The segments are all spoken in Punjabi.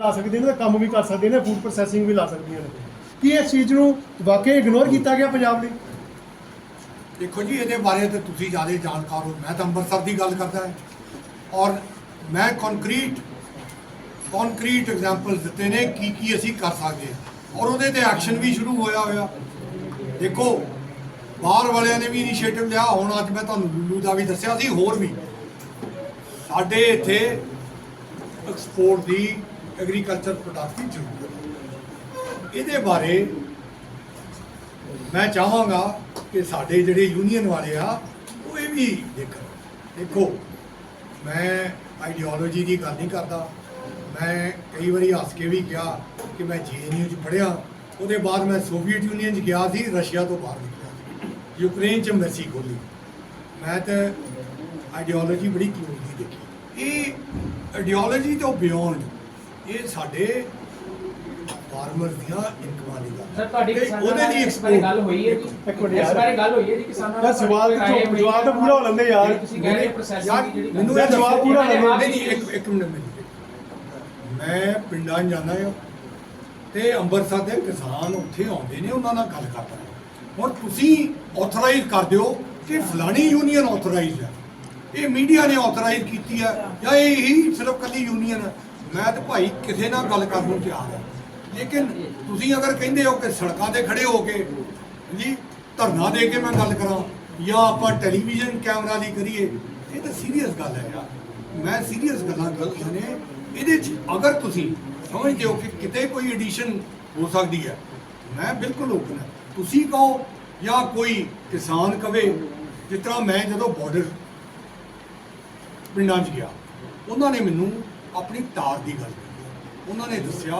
ਲਾ ਸਕਦੀਆਂ ਨੇ ਤੇ ਕੰਮ ਵੀ ਕਰ ਸਕਦੀਆਂ ਨੇ ਫੂਡ ਪ੍ਰੋਸੈਸਿੰਗ ਵੀ ਲਾ ਸਕਦੀਆਂ ਨੇ। ਕੀ ਇਸ ਚੀਜ਼ ਨੂੰ ਵਾਕਈ ਇਗਨੋਰ ਕੀਤਾ ਗਿਆ ਪੰਜਾਬ ਲਈ ਦੇਖੋ ਜੀ, ਇਹਦੇ ਬਾਰੇ ਤਾਂ ਤੁਸੀਂ ਜ਼ਿਆਦਾ ਜਾਣਕਾਰ ਹੋ। ਮੈਂ ਤਾਂ ਅੰਮ੍ਰਿਤਸਰ ਦੀ ਗੱਲ ਕਰਦਾ ਹਾਂ। ਔਰ ਮੈਂ ਕੰਕਰੀਟ ਕੰਕਰੀਟ ਐਗਜ਼ਾਮਪਲ ਦਿੱਤੇ ਨੇ ਕੀ ਕੀ ਅਸੀਂ ਕਰ ਸਕਦੇ ਹਾਂ। ਔਰ ਉਹਦੇ ਤੇ ਐਕਸ਼ਨ ਵੀ ਸ਼ੁਰੂ ਹੋਇਆ ਹੋਇਆ। ਦੇਖੋ, ਬਾਹਰ ਵਾਲਿਆਂ ਨੇ ਵੀ ਇਨੀਸ਼ੀਏਟਿਵ ਲਿਆ। ਹੁਣ ਅੱਜ ਮੈਂ ਤੁਹਾਨੂੰ ਲੁੱਲੂ ਦਾ ਵੀ ਦੱਸਿਆ ਸੀ, ਹੋਰ ਵੀ। ਸਾਡੇ ਇੱਥੇ ਐਕਸਪੋਰਟ ਦੀ ਐਗਰੀਕਲਚਰ ਪ੍ਰੋਡਕਟ ਦੀ ਜ਼ਰੂਰਤ ਹੈ। ਇਹਦੇ ਬਾਰੇ ਮੈਂ ਚਾਹਾਂਗਾ ਕਿ ਸਾਡੇ ਜਿਹੜੇ ਯੂਨੀਅਨ ਵਾਲੇ ਆ, ਉਹ ਇਹ ਵੀ ਦੇਖਣ। ਦੇਖੋ, ਮੈਂ ਆਈਡੀਓਲੋਜੀ ਦੀ ਗੱਲ ਨਹੀਂ ਕਰਦਾ। ਮੈਂ ਕਈ ਵਾਰੀ ਹੱਸ ਕੇ ਵੀ ਕਿਹਾ ਕਿ ਮੈਂ ਜੀਐਨਯੂ 'ਚ ਪੜ੍ਹਿਆ। ਉਹਦੇ ਬਾਅਦ ਮੈਂ ਸੋਵੀਅਤ ਯੂਨੀਅਨ 'ਚ ਗਿਆ ਸੀ, ਰਸ਼ੀਆ ਤੋਂ ਬਾਹਰ ਨਿਕਲਿਆ ਸੀ। ਯੂਕਰੇਨ 'ਚ ਮੈਸੀ ਖੋਲੀ ਮੈਂ ਤਾਂ ਆਈਡੀਓਲੋਜੀ ਬੜੀ ਕਲੋਜ਼ਲੀ ਦੇਖੀ। ਇਹ ਆਈਡੀਓਲੋਜੀ ਤੋਂ ਬਿਯੋਂਡ ਇਹ ਸਾਡੇ ਫਾਰਮਰ ਦੀਆਂ ਇਨਕਮਾਂ ਦੀ ਗੱਲ ਸਰ ਤੁਹਾਡੀ ਤੇ ਕਿਸਾਨਾਂ ਉਹਦੇ ਨਾਲ ਲਈ ਇਸ ਬਾਰੇ ਗੱਲ ਹੋਈ ਹੈ ਜੀ ਇੱਕ ਮਿੰਟ ਇਸ। ਬਾਰੇ ਗੱਲ ਹੋਈ ਹੈ ਜੀ ਕਿਸਾਨਾਂ ਯਾਰ ਸਵਾਲ ਹੈ। ਜਵਾਬ ਤਾਂ ਪੂਰਾ ਹੋ ਲੈਂਦੇ ਯਾਰ। ਤੁਸੀਂ ਕਹਿ ਰਹੇ ਯਾਰ, ਪ੍ਰੋਸੈਸਿੰਗ ਦੀ ਜਿਹੜੀ ਮੈਨੂੰ ਇਹ ਜਵਾਬ ਪੂਰਾ। ਆਪ ਨਹੀਂ ਇੱਕ ਇੱਕ ਮਿੰਟ ਮੈਂ ਪਿੰਡਾਂ ਜਾਂਦਾ ਹਾਂ ਤੇ ਅੰਮ੍ਰਿਤਸਰ ਦੇ ਕਿਸਾਨ ਉੱਥੇ ਆਉਂਦੇ ਨੇ ਉਹਨਾਂ ਨਾਲ ਗੱਲ ਕਰਦਾ ਹੁਣ ਤੁਸੀਂ ਆਥੋਰਾਈਜ਼ ਕਰ ਦਿਓ ਕਿ ਫਲਾਣੀ ਯੂਨੀਅਨ ਆਥੋਰਾਈਜ਼ ਹੈ ਇਹ ਮੀਡੀਆ ਨੇ ਆਥੋਰਾਈਜ਼ ਕੀਤੀ ਹੈ ਜਾਂ ਇਹ ਹੀ ਸਿਰਫ ਕੱਲੀ ਯੂਨੀਅਨ ਹੈ ਮੈਂ ਤਾਂ ਭਾਈ ਕਿਸੇ ਨਾਲ ਗੱਲ ਕਰਨ ਨੂੰ ਤਿਆਰ ਹਾਂ। ਲੇਕਿਨ ਤੁਸੀਂ ਅਗਰ ਕਹਿੰਦੇ ਹੋ ਕਿ ਸੜਕਾਂ ਤੇ ਖੜੇ ਹੋ ਕੇ ਜੀ ਧਰਨਾ ਦੇ ਕੇ ਮੈਂ ਗੱਲ ਕਰਾਂ ਜਾਂ ਆਪਾਂ ਟੈਲੀਵਿਜ਼ਨ ਕੈਮਰਾ ਦੀ ਕਰੀਏ, ਇਹ ਤਾਂ ਸੀਰੀਅਸ ਗੱਲ ਹੈ ਯਾਰ। ਮੈਂ ਸੀਰੀਅਸ ਗੱਲਾਂ ਕਰਦੀਆਂ ਨੇ। ਇਹਦੇ 'ਚ ਅਗਰ ਤੁਸੀਂ ਸਮਝਦੇ ਹੋ ਕਿ ਕਿਤੇ ਕੋਈ ਐਡੀਸ਼ਨ ਹੋ ਸਕਦੀ ਹੈ, ਮੈਂ ਬਿਲਕੁਲ ਓਪਨ ਹਾਂ। ਤੁਸੀਂ ਕਹੋ ਜਾਂ ਕੋਈ ਕਿਸਾਨ ਕਵੇ, ਜਿਸ ਤਰ੍ਹਾਂ ਮੈਂ ਜਦੋਂ ਬਾਰਡਰ ਪਿੰਡਾਂ 'ਚ ਗਿਆ, ਉਹਨਾਂ ਨੇ ਮੈਨੂੰ ਆਪਣੀ ਤਾਰ ਦੀ ਗੱਲ ਕੀਤੀ ਉਹਨਾਂ ਨੇ ਦੱਸਿਆ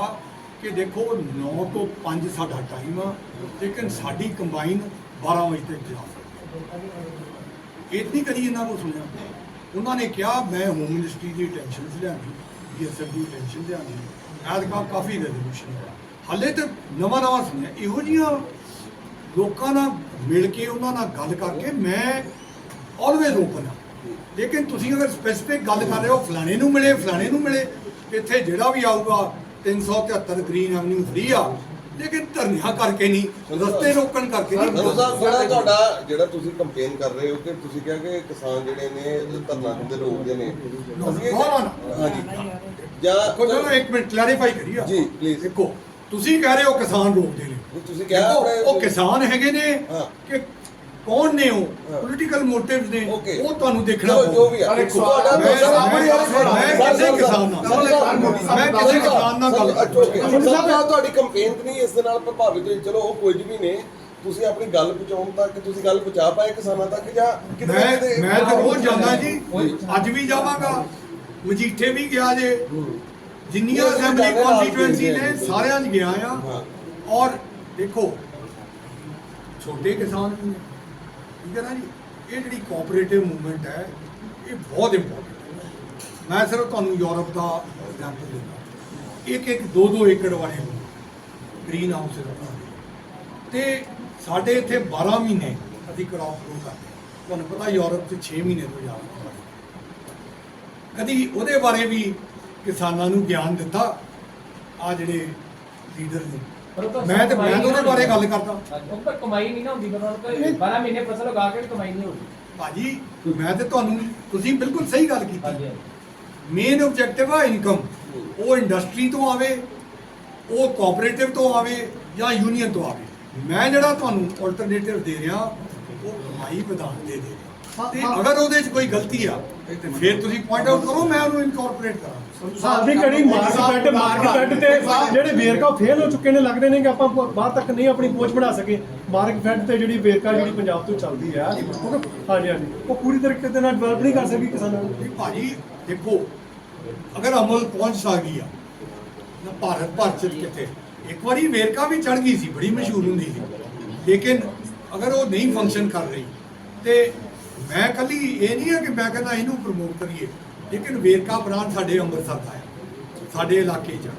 ਕਿ ਦੇਖੋ 9 ਤੋਂ 5 ਸਾਡਾ ਟਾਈਮ ਆ, ਲੇਕਿਨ ਸਾਡੀ ਕੰਬਾਈਨ 12 ਵਜੇ ਤੱਕ ਜਾ ਸਕਦੀ ਹੈ ਇਤਨੀ ਕਦੀ ਇਹਨਾਂ ਨੂੰ ਸੁਣਿਆ। ਉਹਨਾਂ ਨੇ ਕਿਹਾ, ਮੈਂ ਹੋਮ ਮਿਨਿਸਟਰੀ ਦੀ ਟੈਨਸ਼ਨ ਲਿਆਂਦੀ ਡੀਐਸਐਫ ਦੀ ਟੈਨਸ਼ਨ ਲਿਆਂਦੀ, ਐਤਕਾ ਕਾਫੀ ਰੈਜ਼ੋਲੂਸ਼ਨ ਹੋਇਆ। ਹਾਲੇ ਤੇ ਨਵਾਂ ਨਵਾਂ ਸੁਣਿਆ। ਇਹੋ ਜਿਹੀਆਂ ਲੋਕਾਂ ਨਾਲ ਮਿਲ ਕੇ ਉਹਨਾਂ ਨਾਲ ਗੱਲ ਕਰਕੇ ਮੈਂ ਆਲਵੇਜ਼ ਓਪਨ ਹਾਂ ਲੇਕਿਨ ਤੁਸੀਂ ਅਗਰ ਸਪੈਸੀਫਿਕ ਗੱਲ ਕਰ ਰਹੇ ਹੋ ਫਲਾਣੇ ਨੂੰ ਮਿਲੇ ਫਲਾਣੇ ਨੂੰ ਮਿਲੇ ਇੱਥੇ ਜਿਹੜਾ ਵੀ ਆਊਗਾ 373 ਗ੍ਰੀਨ ਐਵਨਿਊ ਫ੍ਰੀ ਆ। ਲੇਕਿਨ ਧਰਨਿਆਂ ਕਰਕੇ ਨਹੀਂ ਰਸਤੇ ਰੋਕਣ ਕਰਕੇ ਨਹੀਂ। ਜਿਹੜਾ ਤੁਹਾਡਾ ਜਿਹੜਾ ਤੁਸੀਂ ਕੰਪੇਨ ਕਰ ਰਹੇ ਹੋ ਕਿ ਤੁਸੀਂ ਕਿਹਾ ਕਿ ਕਿਸਾਨ ਜਿਹੜੇ ਨੇ ਧਰਨਾ ਦਿੰਦੇ ਰੋਕਦੇ ਨੇ ਅਸੀਂ ਇਹ- ਨਾ, ਨਾ, ਹਾਂਜੀ। ਜਾਂ ਦੇਖੋ ਚਲੋ ਇੱਕ ਮਿੰਟ ਕਲੈਰੀਫਾਈ ਕਰੀਏ ਜੀ, please। ਦੇਖੋ ਤੁਸੀਂ ਕਹਿ ਰਹੇ ਹੋ ਕਿਸਾਨ ਰੋਕਦੇ ਨੇ। ਤੁਸੀਂ ਕਿਹਾ ਆਪਣੇ- ਉਹ ਕਿਸਾਨ ਹੈਗੇ ਨੇ ਹਾਂ। ਕਿ ਕੌਣ ਨੇ ਉਹ। ਪੋਲੀਟੀਕਲ ਮੋਟਿਵਸ ਨੇ। Okay। ਉਹ ਤੁਹਾਨੂੰ ਦੇਖਣਾ ਚਲੋ, ਜੋ ਵੀ ਆ। ਦੇਖੋ, ਤੁਹਾਡਾ ਮੈਂ ਸਰ, ਮੈਂ- ਬੜੀ ਵਾਰੀ ਸੁਣਾ। ਮੈਂ ਸਰ, ਕਿਸੇ ਸਰ, ਕਿਸਾਨ ਨਾਲ ਸਰ, ਸਰ, ਮੈਂ ਕਿਸੇ ਕਿਸਾਨ ਨਾਲ ਗੱਲ ਅੱਛਾ, okay। ਕਰਦਾ ਸਰ ਸਾਹਿਬ ਤੁਹਾਡੀ ਕੰਪੇਨ ਤੇ ਨਹੀਂ ਇਸ ਦੇ ਨਾਲ ਪ੍ਰਭਾਵਿਤ ਹੋਈ। ਚਲੋ ਉਹ ਕੁਝ ਵੀ ਨੇ। ਤੁਸੀਂ ਆਪਣੀ ਗੱਲ ਪਹੁੰਚਾਉਣ ਤੱਕ ਤੁਸੀਂ ਗੱਲ ਪਹੁੰਚਾ ਪਾਏ ਕਿਸਾਨਾਂ ਤੱਕ ਜਾਂ ਕਿਤੇ ਨਾ ਮੈਂ ਕਿਤੇ- ਮੈਂ ਤਾਂ ਰੋਜ਼ ਜਾਂਦਾ ਜੀ। ਅੱਜ ਵੀ ਜਾਵਾਂਗਾ। ਮਜੀਠੇ ਵੀ ਗਿਆ ਜੇ। ਜਿੰਨੀਆਂ ਅਸੈਂਬਲੀ ਜਾਂਦੇ ਨਾਲ ਕਨਸਟੀਟੂਐਂਸੀ ਜਾਂਦੇ ਨੇ। ਸਾਰਿਆਂ 'ਚ ਗਿਆ ਆ। ਔਰ ਦੇਖੋ ਛੋਟੇ ਕਿਸਾਨ ਵੀ ਨੇ। ਠੀਕ ਹੈ ਨਾ ਜੀ? ਇਹ ਜਿਹੜੀ ਕੋਆਪਰੇਟਿਵ ਮੂਵਮੈਂਟ ਹੈ, ਇਹ ਬਹੁਤ ਇੰਪੋਰਟੈਂਟ ਹੈ। ਮੈਂ ਸਿਰਫ ਤੁਹਾਨੂੰ ਯੂਰਪ ਦਾ ਐਗਜ਼ਾਮਪਲ ਦਿੰਦਾ। ਇੱਕ ਇੱਕ ਦੋ ਦੋ ਏਕੜ ਵਾਲੇ ਗ੍ਰੀਨ ਹਾਊਸ ਬਣਾਉਂਦੇ ਤੇ ਸਾਡੇ ਇੱਥੇ 12 ਮਹੀਨੇ ਅਸੀਂ ਕ੍ਰੌਪ ਗਰੋ ਕਰਦੇ ਤੁਹਾਨੂੰ ਪਤਾ ਯੂਰਪ 'ਚ 6 ਮਹੀਨੇ ਤੋਂ ਜ਼ਿਆਦਾ ਕਦੀ ਉਹਦੇ ਬਾਰੇ ਵੀ ਕਿਸਾਨਾਂ ਨੂੰ ਗਿਆਨ ਦਿੱਤਾ? ਆ ਜਿਹੜੇ ਲੀਡਰ ਨੇ। ਮੈਂ ਤੇ ਮੈਂ ਉਹਦੇ ਬਾਰੇ ਗੱਲ ਕਰਦਾ। ਉਹ ਪਰ ਕਮਾਈ ਨਹੀਂ ਨਾ ਹੁੰਦੀ ਕੋਲ 12 ਮਹੀਨੇ ਫਸਲ ਉਗਾ ਕੇ ਕਮਾਈ ਨਹੀਂ ਹੁੰਦੀ ਭਾਜੀ ਮੈਂ ਤੇ ਤੁਹਾਨੂੰ ਤੁਸੀਂ ਬਿਲਕੁਲ ਸਹੀ ਗੱਲ ਕੀਤੀ। ਹਾਂਜੀ। ਮੇਨ ਆਬਜੈਕਟਿਵ ਆ ਇਨਕਮ ਉਹ ਇੰਡਸਟਰੀ ਤੋਂ ਆਵੇ ਉਹ ਕੋਆਪਰੇਟਿਵ ਤੋਂ ਆਵੇ ਜਾਂ ਯੂਨੀਅਨ ਤੋਂ ਆਵੇ। ਮੈਂ ਜਿਹੜਾ ਤੁਹਾਨੂੰ ਆਲਟਰਨੇਟਿਵ ਦੇ ਰਿਹਾ ਉਹ ਕਮਾਈ ਵਧਾਉਣ ਦੇ ਦੇ ਤੇ ਅਗਰ ਉਹਦੇ 'ਚ ਕੋਈ ਗਲਤੀ ਆ ਤੇ ਫਿਰ ਤੁਸੀਂ ਪੁਆਇੰਟ ਆਊਟ ਕਰੋ ਮੈਂ ਉਹਨੂੰ ਇਨਕੋਰਪੋਰੇਟ ਕਰਾਂ ਸਾਡੀ ਕੜੀ ਮਾਰਕੀਟ ਮਾਰਕੀਟ ਤੇ ਜਿਹੜੇ ਵੇਰਕਾ ਫੇਲ ਹੋ ਚੁੱਕੇ ਨੇ, ਲੱਗਦੇ ਨੇ ਕਿ ਆਪਾਂ ਬਾਹਰ ਤੱਕ ਨਹੀਂ ਆਪਣੀ ਪਹੁੰਚ ਬਣਾ ਸਕੇ ਮਾਰਕੀਟ ਤੇ ਜਿਹੜੀ ਵੇਰਕਾ ਜਿਹੜੀ ਪੰਜਾਬ ਤੋਂ ਚੱਲਦੀ ਹੈ ਹਾਂਜੀ ਹਾਂਜੀ। ਉਹ ਪੂਰੀ ਤਰੀਕੇ ਦੇ ਨਾਲ ਡਿਵੈਲਪ ਨਹੀਂ ਕਰ ਸਕੀ ਕਿਸਾਨਾਂ ਨੂੰ? ਭਾਜੀ, ਦੇਖੋ, ਅਗਰ ਅਮਲ ਪਹੁੰਚ ਸਕਦੀ ਆ, ਨਾ ਭਾਰਤ ਭਰ ਚ ਕਿਤੇ ਇੱਕ ਵਾਰੀ ਵੇਰਕਾ ਵੀ ਚੜ ਗਈ ਸੀ, ਬੜੀ ਮਸ਼ਹੂਰ ਹੁੰਦੀ ਸੀ। ਲੇਕਿਨ ਅਗਰ ਉਹ ਨਹੀਂ ਫੰਕਸ਼ਨ ਕਰ ਰਹੀ, ਤੇ ਮੈਂ ਕੱਲੀ ਇਹ ਨਹੀਂ ਆ ਕਿ ਮੈਂ ਕਹਿੰਦਾ ਇਹਨੂੰ ਪ੍ਰਮੋਟ ਕਰੀਏ। ਲੇਕਿਨ ਵੇਰਕਾ ਬ੍ਰਾਂਡ ਸਾਡੇ ਅੰਮ੍ਰਿਤਸਰ ਦਾ ਹੈ, ਸਾਡੇ ਇਲਾਕੇ 'ਚ। ਆ।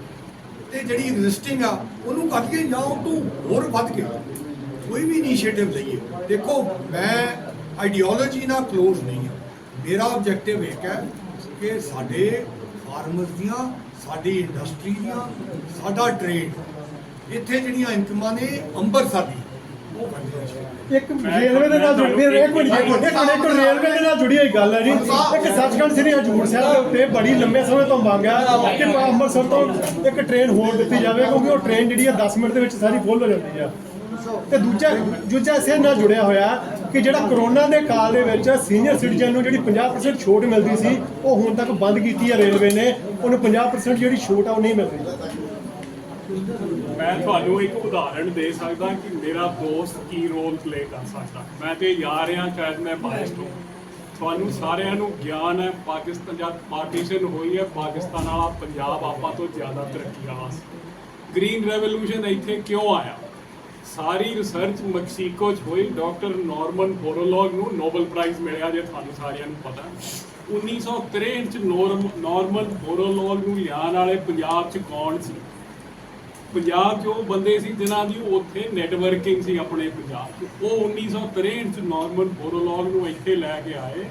ਤੇ ਜਿਹੜੀ ਐਗਜ਼ਿਸਟਿੰਗ ਆ, ਉਹਨੂੰ ਕੱਢ ਕੇ ਜਾਂ ਉਹ ਤੋਂ ਹੋਰ ਵੱਧ ਕੇ ਕੋਈ ਵੀ ਇਨੀਸ਼ੀਏਟਿਵ ਲਈਏ। ਦੇਖੋ, ਮੈਂ ਆਈਡੀਓਲੋਜੀ ਨਾਲ ਕਲੋਜ਼ ਨਹੀਂ ਹਾਂ। ਮੇਰਾ ਆਬਜੈਕਟਿਵ ਇੱਕ ਹੈ ਕਿ ਸਾਡੇ ਫਾਰਮਰਸ ਦੀਆਂ, ਸਾਡੀ ਇੰਡਸਟਰੀ ਦੀਆਂ, ਸਾਡਾ ਟ੍ਰੇਡ ਇੱਥੇ ਜਿਹੜੀਆਂ ਇਨਕਮਾਂ ਨੇ ਅੰਮ੍ਰਿਤਸਰ ਦੀ ਇੱਕ ਰੇਲਵੇ ਦੇ ਨਾਲ ਜੁੜੀ ਇੱਕ ਮਿੰਟ ਇੱਕ ਮਿੰਟ, ਇੱਕ ਰੇਲਵੇ ਦੇ ਨਾਲ ਜੁੜੀ ਹੋਈ ਗੱਲ ਹੈ ਜੀ। ਇੱਕ ਸੱਚਖੰਡ ਸ੍ਰੀ ਹਜੂਰ ਸਾਹਿਬ ਦੇ ਉੱਤੇ ਬੜੀ ਲੰਬੇ ਸਮੇਂ ਤੋਂ ਮੰਗ ਹੈ ਕਿ ਅੰਮ੍ਰਿਤਸਰ ਤੋਂ ਇੱਕ ਟ੍ਰੇਨ ਹੋਰ ਦਿੱਤੀ ਜਾਵੇ, ਕਿਉਂਕਿ ਉਹ ਟ੍ਰੇਨ ਜਿਹੜੀ ਹੈ 10 ਮਿੰਟ ਦੇ ਵਿੱਚ ਸਾਰੀ ਫੁੱਲ ਹੋ ਜਾਂਦੀ ਹੈ। ਤੇ ਦੂਜਾ ਦੂਜਾ ਇਸੇ ਨਾਲ ਜੁੜਿਆ ਹੋਇਆ ਕਿ ਜਿਹੜਾ ਕਰੋਨਾ ਦੇ ਕਾਲ ਦੇ ਵਿੱਚ ਸੀਨੀਅਰ ਸਿਟੀਜ਼ਨ ਨੂੰ ਜਿਹੜੀ 50% ਛੋਟ ਮਿਲਦੀ ਸੀ, ਉਹ ਹੁਣ ਤੱਕ ਬੰਦ ਕੀਤੀ ਹੈ ਰੇਲਵੇ ਨੇ। ਉਹਨੂੰ 50% ਜਿਹੜੀ ਛੋਟ ਆ, ਉਹ ਨਹੀਂ ਮਿਲਦੀ। ਮੈਂ ਤੁਹਾਨੂੰ ਇੱਕ ਉਦਾਹਰਣ ਦੇ ਸਕਦਾ ਕਿ ਮੇਰਾ ਦੋਸਤ ਕੀ ਰੋਲ ਪਲੇ ਕਰ ਸਕਦਾ। ਮੈਂ ਤੇ ਯਾਰ ਹਾਂ, ਸ਼ਾਇਦ ਮੈਂ ਬਾਇਸਡ ਹਾਂ। ਤੁਹਾਨੂੰ ਸਾਰਿਆਂ ਨੂੰ ਗਿਆਨ ਹੈ, ਪਾਕਿਸਤਾਨ ਜਦ ਪਾਰਟੀਸ਼ਨ ਹੋਈ ਹੈ, ਪਾਕਿਸਤਾਨ ਵਾਲਾ ਪੰਜਾਬ ਆਪਾਂ ਤੋਂ ਜ਼ਿਆਦਾ ਤਰੱਕੀ ਵਾਲਾ ਸੀ। ਗ੍ਰੀਨ ਰੈਵੋਲੂਸ਼ਨ ਇੱਥੇ ਕਿਉਂ ਆਇਆ? ਸਾਰੀ ਰਿਸਰਚ ਮੈਕਸੀਕੋ 'ਚ ਹੋਈ। ਡਾਕਟਰ ਨਾਰਮਨ ਬੋਰੋਲੋਗ ਨੂੰ ਨੋਬਲ ਪ੍ਰਾਈਜ਼ ਮਿਲਿਆ ਜੇ ਤੁਹਾਨੂੰ ਸਾਰਿਆਂ ਨੂੰ ਪਤਾ। 1963 ਚ ਨੋਰਮ ਨਾਰਮਨ ਬੋਰੋਲੋਗ ਨੂੰ ਲਿਆਉਣ ਵਾਲੇ ਪੰਜਾਬ 'ਚ ਕੌਣ ਸੀ? ਪੰਜਾਬ 'ਚ ਉਹ ਬੰਦੇ ਸੀ ਜਿਨ੍ਹਾਂ ਦੀ ਉੱਥੇ ਨੈਟਵਰਕਿੰਗ ਸੀ ਆਪਣੇ ਪੰਜਾਬ 'ਚ। ਉਹ 1963 ਚ ਨਾਰਮਨ ਬੋਰੋਲੋਗ ਨੂੰ ਇੱਥੇ ਲੈ ਕੇ ਆਏ।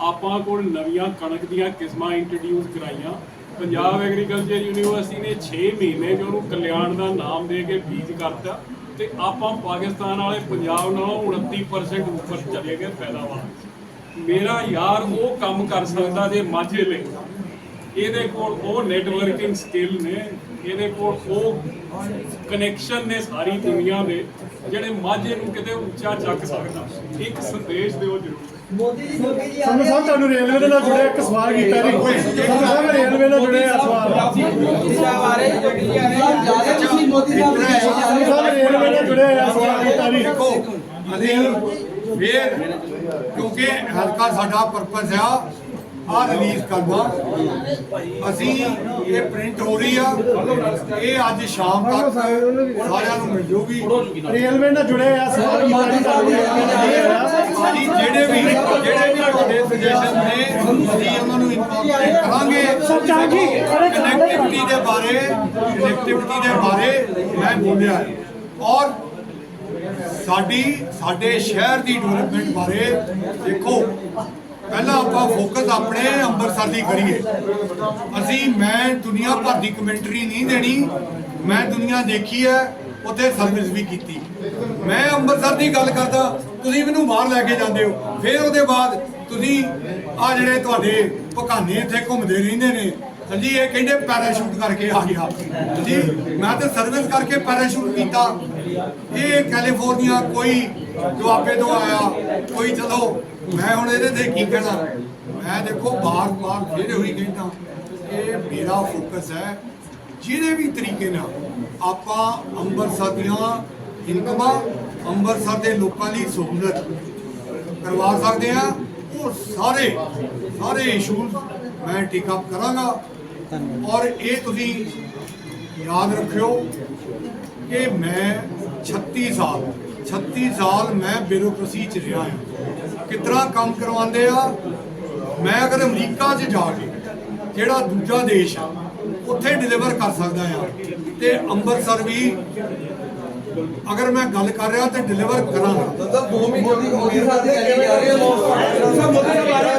ਆਪਾਂ ਕੋਲ ਨਵੀਆਂ ਕਣਕ ਦੀਆਂ ਕਿਸਮਾਂ ਇੰਟਰੋਡਿਊਸ ਕਰਾਈਆਂ। ਪੰਜਾਬ ਐਗਰੀਕਲਚਰ ਯੂਨੀਵਰਸਿਟੀ ਨੇ 6 ਮਹੀਨੇ 'ਚ ਉਹਨੂੰ ਕਲਿਆਣ ਦਾ ਨਾਮ ਦੇ ਕੇ ਬੀਜ ਕਰਤਾ ਤੇ ਆਪਾਂ ਪਾਕਿਸਤਾਨ ਵਾਲੇ ਪੰਜਾਬ ਨਾਲੋਂ 29% ਉੱਪਰ ਚਲੇ ਗਏ ਪੈਦਾਵਾਰ ਮੇਰਾ ਯਾਰ ਉਹ ਕੰਮ ਕਰ ਸਕਦਾ ਜੇ ਮਾਝੇ ਲਈ। ਇਹਦੇ ਕੋਲ ਉਹ ਨੈਟਵਰਕਿੰਗ ਸਕਿੱਲ ਨੇ ਇਹਦੇ ਕੋਲ ਉਹ ਕਨੈਕਸ਼ਨ ਨੇ ਸਾਰੀ ਦੁਨੀਆ ਦੇ ਜਿਹੜੇ ਮਾਝੇ ਨੂੰ ਕਿਤੇ ਉੱਚਾ ਚੱਕ ਸਕਦਾ। ਇੱਕ ਸੰਦੇਸ਼ ਦਿਓ ਜ਼ਰੂਰ। ਸਾਨੂੰ ਸਾਹਿਬ ਤੁਹਾਨੂੰ ਰੇਲਵੇ ਦੇ ਨਾਲ ਜੁੜਿਆ ਇੱਕ ਸਵਾਲ ਕੀਤਾ ਜੀ। ਸਾਨੂੰ ਸਾਹਿਬ ਰੇਲਵੇ ਨਾਲ ਜੁੜਿਆ ਸਵਾਲ ਸਾਨੂੰ ਸਾਹਿਬ ਰੇਲਵੇ ਨਾਲ ਜੁੜਿਆ ਸਵਾਲ ਕੀਤਾ ਜੀ। ਦੇਖੋ ਅਸੀਂ ਫੇਰ ਕਿਉਂਕਿ ਹਲਕਾ ਸਾਡਾ ਪਰਪਸ ਆ ਆ ਰਿਲੀਜ਼ ਕਰਨਾ। ਅਸੀਂ ਇਹ ਪ੍ਰਿੰਟ ਹੋ ਰਹੀ ਆ ਇਹ ਅੱਜ ਸ਼ਾਮ ਤੱਕ ਸਾਰਿਆਂ ਨੂੰ ਮਿਲ ਜੂਗੀ ਰੇਲਵੇ ਨਾਲ ਜੀ ਨਾਲ ਜੁੜਿਆ ਹੋਇਆ। ਅਸੀਂ ਜਿਹੜੇ ਵੀ ਜਿਹੜੇ ਵੀ ਤੁਹਾਡੇ ਸੁਜੈਸ਼ਨ ਨੇ ਅਸੀਂ ਉਹਨਾਂ ਨੂੰ ਇਨਕੋਰਪੋਰੇਟ ਕਰਾਂਗੇ ਕਨੈਕਟੀਵਿਟੀ ਦੇ ਬਾਰੇ ਕਨੈਕਟੀਵਿਟੀ ਦੇ ਬਾਰੇ ਮੈਂ ਬੋਲਿਆ। ਔਰ ਸਾਡੀ ਸਾਡੇ ਸ਼ਹਿਰ ਦੀ ਡਿਵੈਲਪਮੈਂਟ ਬਾਰੇ ਦੇਖੋ ਪਹਿਲਾਂ ਆਪਾਂ ਫੋਕਸ ਆਪਣੇ ਅੰਮ੍ਰਿਤਸਰ ਦੀ ਕਰੀਏ। ਅਸੀਂ, ਮੈਂ ਦੁਨੀਆ ਭਰ ਦੀ ਕਮੈਂਟਰੀ ਨਹੀਂ ਦੇਣੀ, ਮੈਂ ਦੁਨੀਆ ਦੇਖੀ ਹੈ, ਉੱਥੇ ਸਰਵਿਸ ਵੀ ਕੀਤੀ। ਮੈਂ ਅੰਮ੍ਰਿਤਸਰ ਦੀ ਗੱਲ ਕਰਦਾ, ਤੁਸੀਂ ਮੈਨੂੰ ਬਾਹਰ ਲੈ ਕੇ ਜਾਂਦੇ ਹੋ। ਫਿਰ ਉਹਦੇ ਬਾਅਦ ਤੁਸੀਂ ਆ ਜਿਹੜੇ ਤੁਹਾਡੇ ਪਕਾਨੇ ਇੱਥੇ ਘੁੰਮਦੇ ਰਹਿੰਦੇ ਨੇ ਹਾਂਜੀ, ਇਹ ਕਹਿੰਦੇ ਪੈਰਾਸ਼ੂਟ ਕਰਕੇ ਆ ਗਿਆ। ਜੀ ਮੈਂ ਤਾਂ ਸਰਵਿਸ ਕਰਕੇ ਪੈਰਾਸ਼ੂਟ ਕੀਤਾ। ਇਹ ਕੈਲੀਫੋਰਨੀਆ ਕੋਈ ਦੁਆਬੇ ਤੋਂ ਆਇਆ, ਕੋਈ ਚਲੋ, ਮੈਂ ਹੁਣ ਇਹਦੇ ਤੇ ਕੀ ਕਹਿਣਾ? ਮੈਂ ਦੇਖੋ ਬਾਰ-ਬਾਰ ਫਿਰ ਹੋਈ ਕਹਿੰਦਾ, ਇਹ ਮੇਰਾ ਫੋਕਸ ਹੈ। ਜਿਹਦੇ ਵੀ ਤਰੀਕੇ ਨਾਲ ਆਪਾਂ ਅੰਮ੍ਰਿਤਸਰ ਦੀਆਂ ਇਨਕਮਾਂ ਅੰਮ੍ਰਿਤਸਰ ਦੇ ਲੋਕਾਂ ਲਈ ਸਹੂਲਤ ਕਰਵਾ ਸਕਦੇ ਆ ਉਹ ਸਾਰੇ ਸਾਰੇ ਇਸ਼ੂਜ਼ ਮੈਂ ਟੇਕ ਅਪ ਕਰਾਂਗਾ। ਔਰ ਇਹ ਤੁਸੀਂ ਯਾਦ ਰੱਖਿਓ ਕਿ ਮੈਂ 36 ਸਾਲ 36 ਸਾਲ ਮੈਂ ਬਿਊਰੋਕ੍ਰੇਸੀ ਚ ਰਿਹਾ ਹਾਂ। ਕਿਤਨਾ ਕੰਮ ਕਰਵਾਉਂਦੇ ਆ? ਮੈਂ ਅਗਰ ਅਮਰੀਕਾ 'ਚ ਜਾ ਕੇ ਜਿਹੜਾ ਦੂਜਾ ਦੇਸ਼ ਆ ਉੱਥੇ ਡਿਲੀਵਰ ਕਰ ਸਕਦਾ ਆ ਤੇ ਅੰਮ੍ਰਿਤਸਰ ਵੀ ਅਗਰ ਮੈਂ ਗੱਲ ਕਰ ਰਿਹਾ ਤੇ ਡਿਲੀਵਰ ਕਰਾਂਗਾ। ਤਾਂ ਦੋ ਮਹੀਨੇ ਦੀ ਮੋਦੀ ਸਾਹਿਬ ਦੀ ਚੱਲੀ ਜਾ ਰਹੀ ਹੈ ਸਭ ਮੋਦੀ ਸਾਹਿਬ ਆ ਰਹੇ